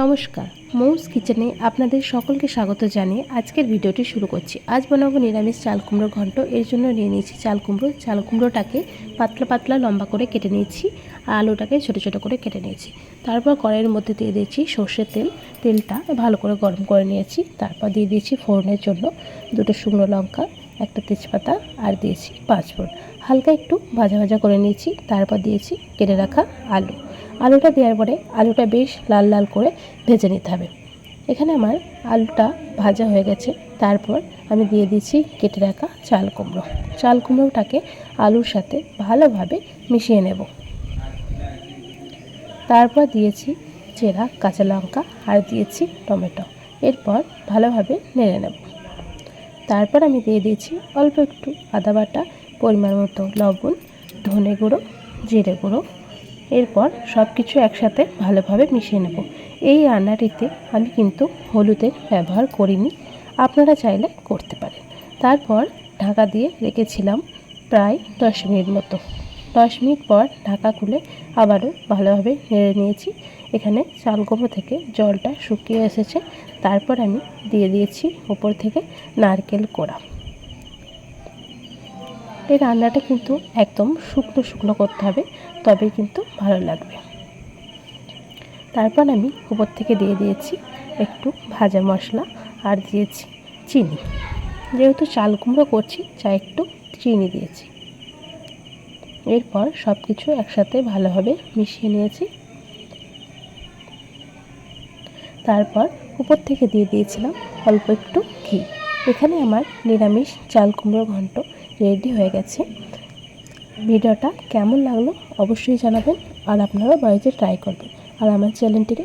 নমস্কার, মৌস কিচেনে আপনাদের সকলকে স্বাগত জানিয়ে আজকের ভিডিওটি শুরু করছি। আজ বানাবো নিরামিষ চাল কুমড়ো ঘন্ট। এর জন্য নিয়ে নিয়েছি চাল কুমড়ো। চাল কুমড়োটাকে পাতলা পাতলা লম্বা করে কেটে নিয়েছি আর আলুটাকে ছোটো ছোটো করে কেটে নিয়েছি। তারপর কড়াইয়ের মধ্যে দিয়ে দিয়েছি সর্ষের তেল। তেলটা ভালো করে গরম করে নিয়েছি। তারপর দিয়ে দিয়েছি ফোড়নের জন্য দুটো শুকনো লঙ্কা। একটা তেজপাতা আর দিয়েছি পাঁচ ফোড়ন হালকা একটু ভাজা ভাজা করে নিয়েছি, তারপর দিয়েছি কেটে রাখা আলু। আলুটা দেওয়ার পরে আলুটা বেশ লাল লাল করে ভেজে নিতে হবে। এখানে আমার আলুটা ভাজা হয়ে গেছে, তারপর আমি দিয়ে দিচ্ছি কেটে রাখা চাল কুমড়ো। চাল কুমড়োটাকে আলুর সাথে ভালোভাবে মিশিয়ে নেব। তারপর দিয়েছি চেরা, কাঁচা লঙ্কা আর দিয়েছি টমেটো। এরপর ভালোভাবে নেড়ে নেব। তারপর আমি দিয়ে দিয়েছি অল্প একটু আদা বাটা, পরিমাণ মতো লবণ, ধনে গুঁড়ো, জিরে গুঁড়ো। এরপর সব কিছু একসাথে ভালোভাবে মিশিয়ে নেব। এই রান্নাটিতে আমি কিন্তু হলুদের ব্যবহার করিনি, আপনারা চাইলে করতে পারেন। তারপর ঢাকা দিয়ে রেখেছিলাম প্রায় দশ মিনিট মতো। দশ মিনিট পর ঢাকা খুলে আবারও ভালোভাবে নেড়ে নিয়েছি। এখানে চাল কুমড়ো থেকে জলটা শুকিয়ে এসেছে। তারপর আমি দিয়ে দিয়েছি উপর থেকে নারকেল কোড়া। এই রান্নাটা কিন্তু একদম শুকনো শুকনো করতে হবে, তবেই কিন্তু ভালো লাগবে। তারপর আমি উপর থেকে দিয়ে দিয়েছি একটু ভাজা মশলা আর দিয়েছি চিনি। যেহেতু চাল কুমড়ো করছি চা একটু চিনি দিয়েছি। এরপর সব কিছু একসাথে ভালোভাবে মিশিয়ে নিয়েছি। তারপর উপর থেকে দিয়ে দিয়েছিলাম অল্প একটু ঘি। এখানে আমার নিরামিষ চাল কুমড়ো ঘন্ট রেডি হয়ে গেছে। ভিডিওটা কেমন লাগল অবশ্যই জানাবেন আর আপনারা বাড়িতে ট্রাই করবেন। আর আমার চ্যানেলটিকে